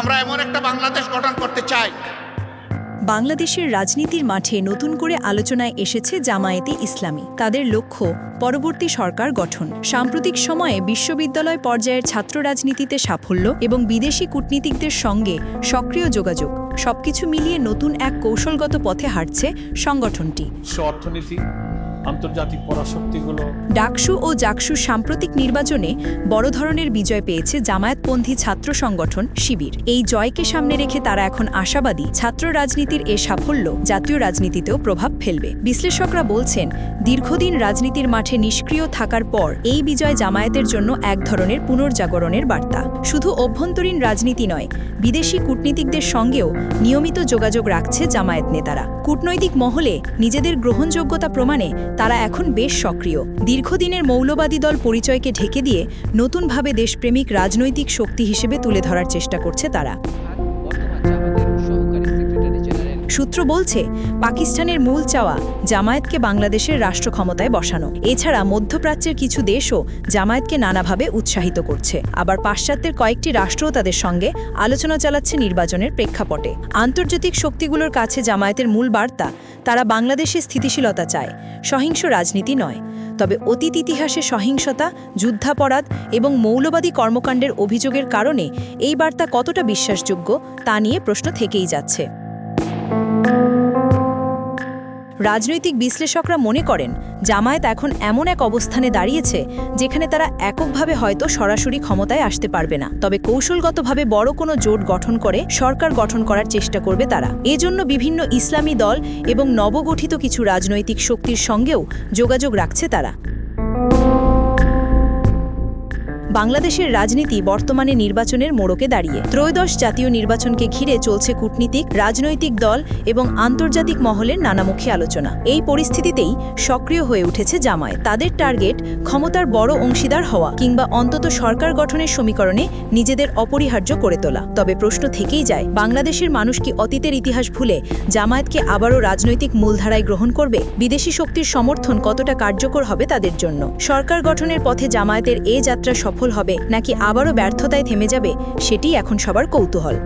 আমরা এমন একটা বাংলাদেশ গঠন করতে চাই। বাংলাদেশের রাজনীতির মাঠে নতুন করে আলোচনায় এসেছে জামায়াতে ইসলামী। তাদের লক্ষ্য পরবর্তী সরকার গঠন। সাম্প্রতিক সময়ে বিশ্ববিদ্যালয় পর্যায়ের ছাত্র রাজনীতিতে সাফল্য এবং বিদেশি কূটনীতিকদের সঙ্গে সক্রিয় যোগাযোগ। সবকিছু মিলিয়ে নতুন এক কৌশলগত পথে হাঁটছে সংগঠনটি। অর্থনীতি আন্তর্জাতিক পরাশক্তিগুলো ডাকসু ও জাকসু সাম্প্রতিক নির্বাচনে বড় ধরনের বিজয় পেয়েছে জামায়াতপন্থী ছাত্র সংগঠন শিবির। এই জয়কে সামনে রেখে তারা এখন আশাবাদী ছাত্র রাজনীতির এ সাফল্য জাতীয় রাজনীতিতেও প্রভাব ফেলবে। বিশ্লেষকরা বলছেন, দীর্ঘদিন রাজনীতির মাঠে নিষ্ক্রিয় থাকার পর এই বিজয় জামায়াতের জন্য এক ধরনের পুনর্জাগরণের বার্তা। শুধু অভ্যন্তরীণ রাজনীতি নয়, বিদেশি কূটনীতিকদের সঙ্গেও নিয়মিত যোগাযোগ রাখছে জামায়াত নেতারা। কূটনৈতিক মহলে নিজেদের গ্রহণযোগ্যতা প্রমাণে তারা এখন বেশ সক্রিয়। দীর্ঘদিনের মৌলবাদী দল পরিচয়কে ঢেকে দিয়ে নতুনভাবে দেশপ্রেমিক রাজনৈতিক শক্তি হিসেবে তুলে ধরার চেষ্টা করছে তারা। সূত্র বলছে, পাকিস্তানের মূল চাওয়া জামায়াতকে বাংলাদেশের রাষ্ট্র ক্ষমতায় বসানো। এছাড়া মধ্যপ্রাচ্যের কিছু দেশও জামায়াতকে নানাভাবে উৎসাহিত করছে। আবার পাশ্চাত্যের কয়েকটি রাষ্ট্রও তাদের সঙ্গে আলোচনা চালাচ্ছে নির্বাচনের প্রেক্ষাপটে। আন্তর্জাতিক শক্তিগুলোর কাছে জামায়াতের মূল বার্তা, তারা বাংলাদেশে স্থিতিশীলতা চায়, সহিংস রাজনীতি নয়। তবে অতীত ইতিহাসে সহিংসতা, যুদ্ধাপরাধ এবং মৌলবাদী কর্মকাণ্ডের অভিযোগের কারণে এই বার্তা কতটা বিশ্বাসযোগ্য, তা নিয়ে প্রশ্ন থেকেই যাচ্ছে। রাজনৈতিক বিশ্লেষকরা মনে করেন, জামায়াত এখন এমন এক অবস্থানে দাঁড়িয়েছে, যেখানে তারা এককভাবে হয়তো সরাসরি ক্ষমতায় আসতে পারবে না। তবে কৌশলগতভাবে বড় কোনো জোট গঠন করে সরকার গঠন করার চেষ্টা করবে তারা। এজন্য বিভিন্ন ইসলামী দল এবং নবগঠিত কিছু রাজনৈতিক শক্তির সঙ্গেও যোগাযোগ রাখছে তারা। বাংলাদেশের রাজনীতি বর্তমানে নির্বাচনের মোড়কে দাঁড়িয়ে। ত্রয়োদশ জাতীয় নির্বাচনকে ঘিরে চলছে কূটনীতিক, রাজনৈতিক দল এবং আন্তর্জাতিক মহলের নানামুখী আলোচনা। এই পরিস্থিতিতেই সক্রিয় হয়ে উঠেছে জামায়াত। তাদের টার্গেট ক্ষমতার বড় অংশীদার হওয়া কিংবা অন্তত সরকার গঠনের সমীকরণে নিজেদের অপরিহার্য করে তোলা। তবে প্রশ্ন থেকেই যায়, বাংলাদেশের মানুষ কি অতীতের ইতিহাস ভুলে জামায়াতকে আবারও রাজনৈতিক মূলধারায় গ্রহণ করবে? বিদেশি শক্তির সমর্থন কতটা কার্যকর হবে তাদের জন্য? সরকার গঠনের পথে জামায়াতের এ যাত্রা সফল হবে নাকি আবারও ব্যর্থতায় থেমে যাবে সেটি এখন সবার কৌতূহল।